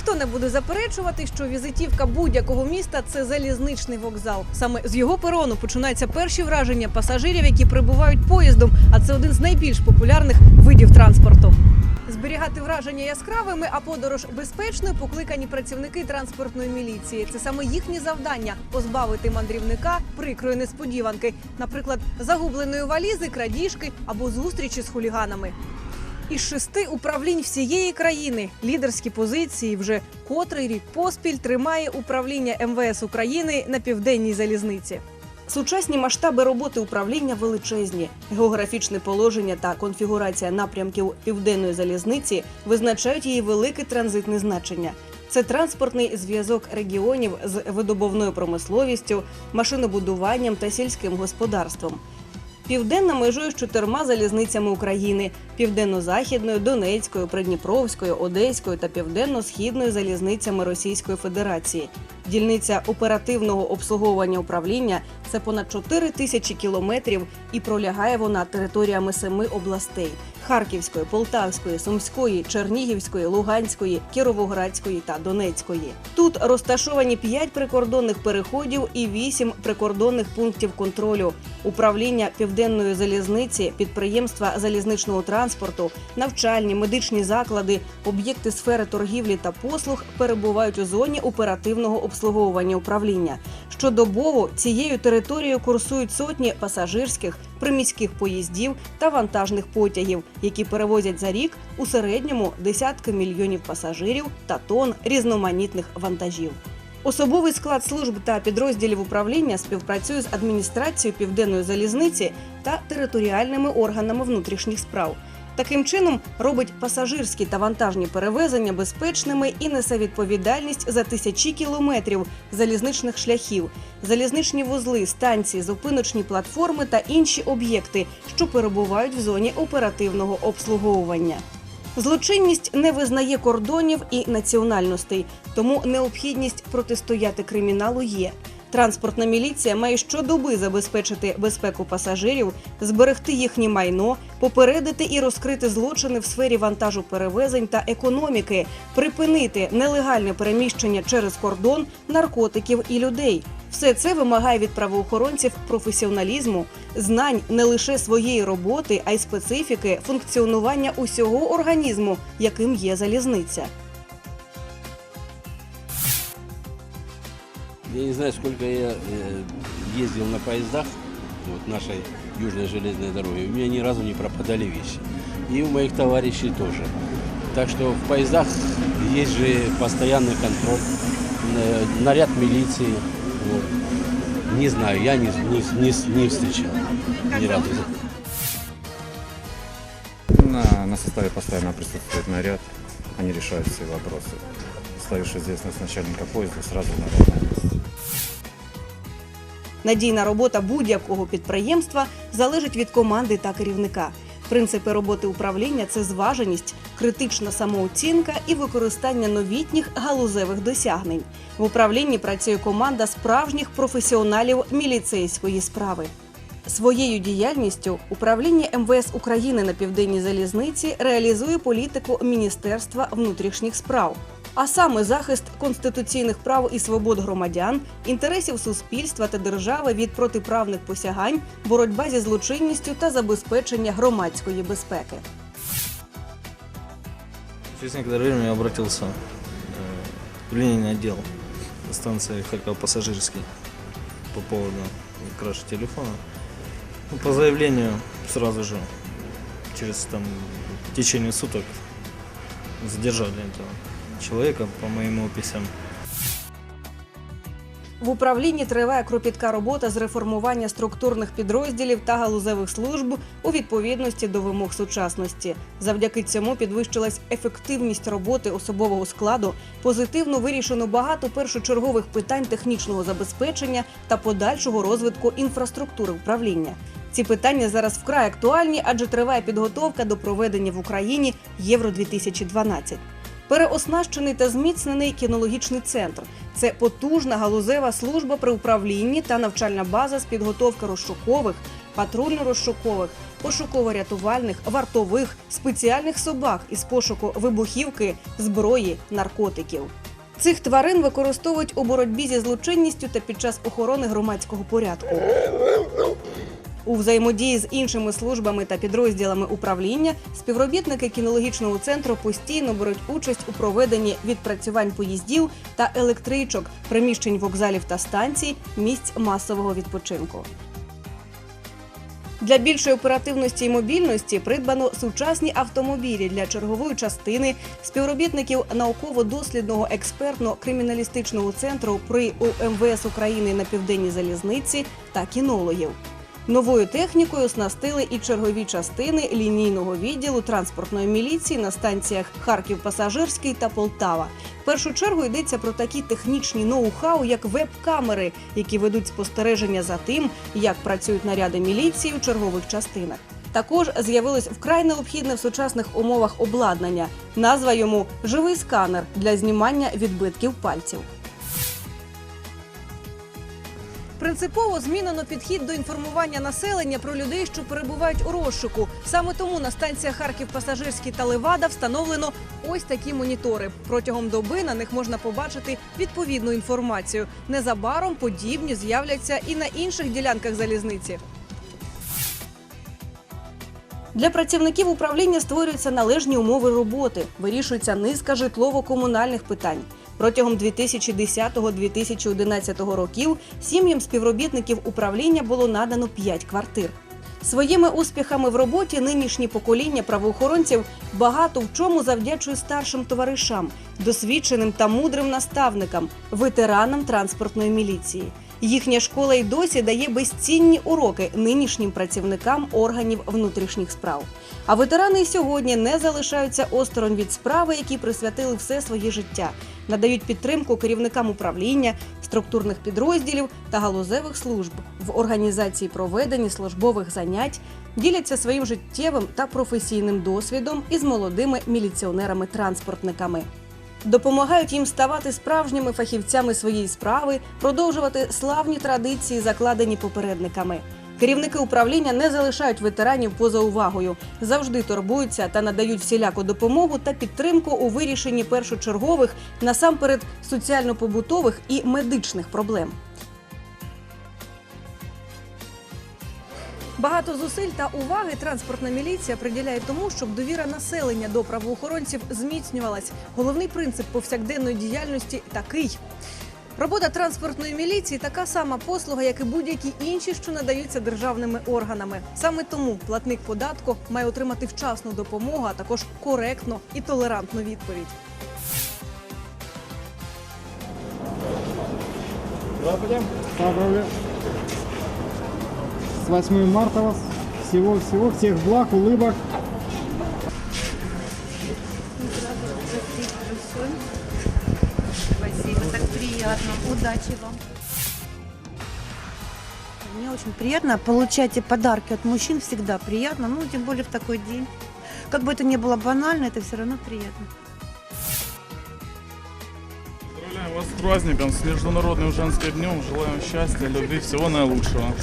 Ніхто не буде заперечувати, що візитівка будь-якого міста це залізничний вокзал. Саме з його перону починаються перші враження пасажирів, які прибувають поїздом. А це один з найбільш популярних видів транспорту. Зберігати враження яскравими, а подорож безпечною покликані працівники транспортної міліції. Це саме їхнє завдання позбавити мандрівника прикрої несподіванки, наприклад, загубленої валізи, крадіжки або зустрічі з хуліганами. Із шести управлінь всієї країни лідерські позиції вже котрий рік поспіль тримає управління МВС України на південній залізниці. Сучасні масштаби роботи управління величезні. Географічне положення та конфігурація напрямків південної залізниці визначають її велике транзитне значення. Це транспортний зв'язок регіонів з видобувною промисловістю, машинобудуванням та сільським господарством. Південна межує з чотирма залізницями України: південно-західною, Донецькою, Придніпровською, Одеською та південно-східною залізницями Російської Федерації. Дільниця оперативного обслуговування управління це понад 4 тисячі кілометрів і пролягає вона територіями семи областей: Харківської, Полтавської, Сумської, Чернігівської, Луганської, Кіровоградської та Донецької. Тут розташовані 5 прикордонних переходів і 8 прикордонних пунктів контролю. Управління південної залізниці, підприємства залізничного транспорту, навчальні, медичні заклади, об'єкти сфери торгівлі та послуг перебувають у зоні оперативного обслуговування управління. Щодобово цією територією курсують сотні пасажирських, приміських поїздів та вантажних потягів, які перевозять за рік у середньому десятки мільйонів пасажирів та тонн різноманітних вантажів. Особовий склад служб та підрозділів управління співпрацює з адміністрацією південної залізниці та територіальними органами внутрішніх справ. Таким чином робить пасажирські та вантажні перевезення безпечними і несе відповідальність за тисячі кілометрів залізничних шляхів, залізничні вузли, станції, зупиночні платформи та інші об'єкти, що перебувають в зоні оперативного обслуговування. Злочинність не визнає кордонів і національностей, тому необхідність протистояти криміналу є. Транспортна міліція має щодоби забезпечити безпеку пасажирів, зберегти їхнє майно, попередити і розкрити злочини в сфері вантажу перевезень та економіки, припинити нелегальне переміщення через кордон наркотиків і людей. Все це вимагає від правоохоронців професіоналізму, знань не лише своєї роботи, а й специфіки функціонування усього організму, яким є залізниця. Я не знаю, сколько я э, ездил на поездах вот, нашей южной железной дороги. У меня ни разу не пропадали вещи. И у моих товарищей тоже. Так что в поездах есть же постоянный контроль, э, наряд милиции. Вот. Не знаю, я не, не, не, не встречал ни разу. На, на составе постоянно присутствует наряд, они решают все вопросы. Ставишь известность начальника поезда, сразу наряд. Надійна робота будь-якого підприємства залежить від команди та керівника. Принципи роботи управління це зваженість, критична самооцінка і використання новітніх галузевих досягнень. В управлінні працює команда справжніх професіоналів міліцейської справи. Своєю діяльністю управління МВС України на південній залізниці реалізує політику Міністерства внутрішніх справ, а саме захист конституційних прав і свобод громадян, інтересів суспільства та держави від протиправних посягань, боротьба зі злочинністю та забезпечення громадської безпеки. Через некоторое время я обратился э, в линейный отдел станции Харьков пассажирский по поводу краши телефона. Ну, по заявлению сразу же через там в течение суток задержали этого человека по моим описям. В управлінні триває кропітка робота з реформування структурних підрозділів та галузевих служб у відповідності до вимог сучасності. Завдяки цьому підвищилась ефективність роботи особового складу, позитивно вирішено багато першочергових питань технічного забезпечення та подальшого розвитку інфраструктури управління. Ці питання зараз вкрай актуальні, адже триває підготовка до проведення в Україні Євро 2012 Переоснащений та зміцнений кінологічний центр. Це потужна галузева служба при управлінні та навчальна база з підготовки розшукових, патрульно-розшукових, пошуково-рятувальних, вартових, спеціальних собак із пошуку вибухівки, зброї, наркотиків. Цих тварин використовують у боротьбі зі злочинністю та під час охорони громадського порядку. У взаємодії з іншими службами та підрозділами управління співробітники кінологічного центру постійно беруть участь у проведенні відпрацювань поїздів та електричок, приміщень вокзалів та станцій, місць масового відпочинку. Для більшої оперативності і мобільності придбано сучасні автомобілі для чергової частини співробітників науково-дослідного експертно-криміналістичного центру при УМВС України на південній залізниці та кінологів. Новою технікою оснастили і чергові частини лінійного відділу транспортної міліції на станціях Харків Пасажирський та Полтава. В першу чергу йдеться про такі технічні ноу-хау, як веб-камери, які ведуть спостереження за тим, як працюють наряди міліції у чергових частинах. Також з'явилось вкрай необхідне в сучасних умовах обладнання. Назва йому живий сканер для знімання відбитків пальців. Принципово змінено підхід до інформування населення про людей, що перебувають у розшуку. Саме тому на станціях Харків Пасажирський та Левада встановлено ось такі монітори. Протягом доби на них можна побачити відповідну інформацію. Незабаром подібні з'являться і на інших ділянках залізниці. Для працівників управління створюються належні умови роботи, вирішується низка житлово-комунальних питань. Протягом 2010-2011 років сім'ям співробітників управління було надано 5 квартир. Своїми успіхами в роботі нинішні покоління правоохоронців багато в чому завдячує старшим товаришам, досвідченим та мудрим наставникам, ветеранам транспортної міліції. Їхня школа й досі дає безцінні уроки нинішнім працівникам органів внутрішніх справ. А ветерани й сьогодні не залишаються осторонь від справи, які присвятили все своє життя, надають підтримку керівникам управління, структурних підрозділів та галузевих служб в організації проведення службових занять, діляться своїм життєвим та професійним досвідом із молодими міліціонерами-транспортниками. Допомагають їм ставати справжніми фахівцями своєї справи, продовжувати славні традиції, закладені попередниками. Керівники управління не залишають ветеранів поза увагою, завжди турбуються та надають всіляку допомогу та підтримку у вирішенні першочергових, насамперед соціально-побутових і медичних проблем. Багато зусиль та уваги транспортна міліція приділяє тому, щоб довіра населення до правоохоронців зміцнювалась. Головний принцип повсякденної діяльності такий. Робота транспортної міліції така сама послуга, як і будь-які інші, що надаються державними органами. Саме тому платник податку має отримати вчасну допомогу, а також коректну і толерантну відповідь. Поздравляю. С 8 марта вас. Всего-всего, всех благ, улыбок. Удачи вам. Мне очень приятно получать и подарки от мужчин, всегда приятно, ну, тем более в такой день. Как бы это ни было банально, это все равно приятно. Поздравляем вас с праздником, с Международным женским днем. Желаем счастья, любви, всего наилучшего.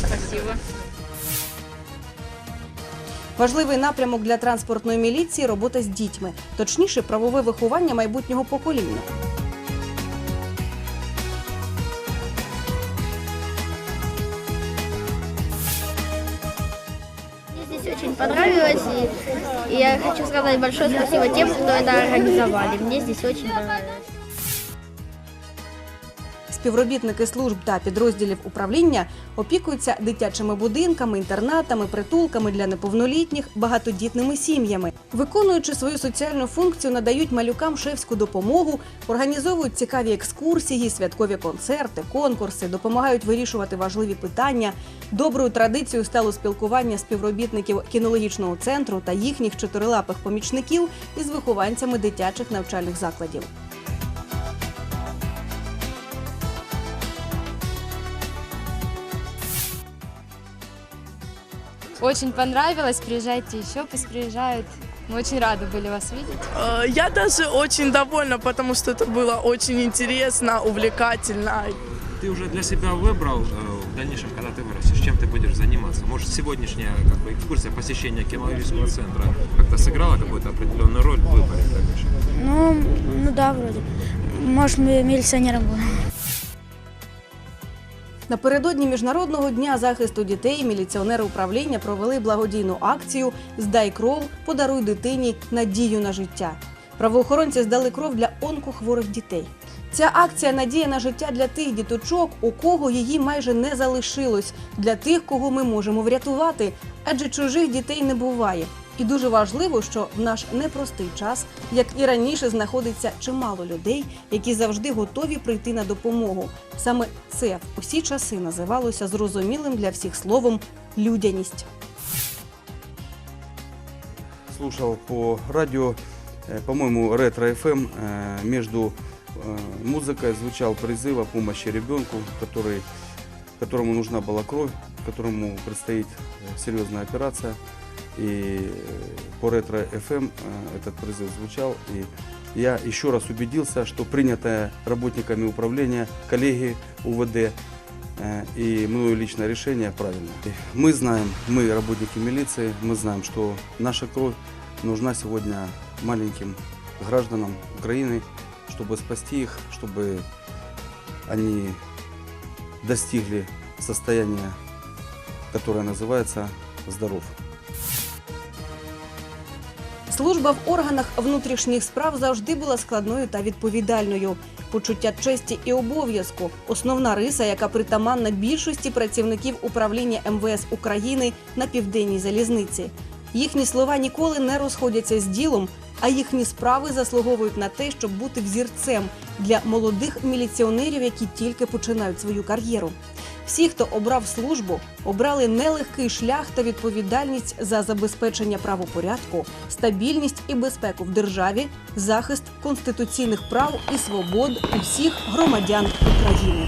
Важливий напрямок для транспортної міліції робота з дітьми, точніше, правове виховання майбутнього покоління. Понравилось, и, я хочу сказать большое спасибо тем, кто это организовали. Мне здесь очень понравилось. Співробітники служб та підрозділів управління опікуються дитячими будинками, інтернатами, притулками для неповнолітніх, багатодітними сім'ями. Виконуючи свою соціальну функцію, надають малюкам шефську допомогу, організовують цікаві екскурсії, святкові концерти, конкурси, допомагають вирішувати важливі питання. Доброю традицією стало спілкування співробітників кінологічного центру та їхніх чотирилапих помічників із вихованцями дитячих навчальних закладів. Очень понравилось. Приезжайте еще, пусть приезжают. Мы очень рады были вас видеть. Э, Я даже очень довольна, потому что это было очень интересно, увлекательно. Ты уже для себя выбрал э, дальнейшем, когда ты вырастешь, чем ты будешь заниматься? Может, сегодняшняя как бы, экскурсия, посещение кинологического центра как-то сыграла какую-то определенную роль в выборе в дальнейшем? Ну, ну да, вроде. Может, милиционером буду. Напередодні міжнародного дня захисту дітей міліціонери управління провели благодійну акцію Здай кров, подаруй дитині надію на життя. Правоохоронці здали кров для онкохворих дітей. Ця акція надія на життя для тих діточок, у кого її майже не залишилось, для тих, кого ми можемо врятувати, адже чужих дітей не буває. І дуже важливо, що в наш непростий час, як і раніше, знаходиться чимало людей, які завжди готові прийти на допомогу. Саме це в усі часи називалося зрозумілим для всіх словом людяність. слушал по радио, э, по-моему, ретро FM, между э, музыкой звучал призыв о помощи ребенку, который, которому нужна была кровь, которому предстоит э, серьезная операция. И э, по ретро FM этот призыв звучал. И я еще раз убедился, что принятое работниками управления, коллеги УВД э, и мною личное решение правильно. Мы знаем, мы работники милиции, мы знаем, что наша кровь нужна сегодня маленьким гражданам Украины, чтобы спасти их, чтобы они достигли состояния, которое называется здоров. Служба в органах внутрішніх справ завжди була складною та відповідальною. Почуття честі і обов'язку основна риса, яка притаманна більшості працівників управління МВС України на південній залізниці. Їхні слова ніколи не розходяться з ділом, а їхні справи заслуговують на те, щоб бути взірцем для молодих міліціонерів, які тільки починають свою кар'єру. Всі, хто обрав службу, обрали нелегкий шлях та відповідальність за забезпечення правопорядку, стабільність і безпеку в державі, захист конституційних прав і свобод усіх громадян України.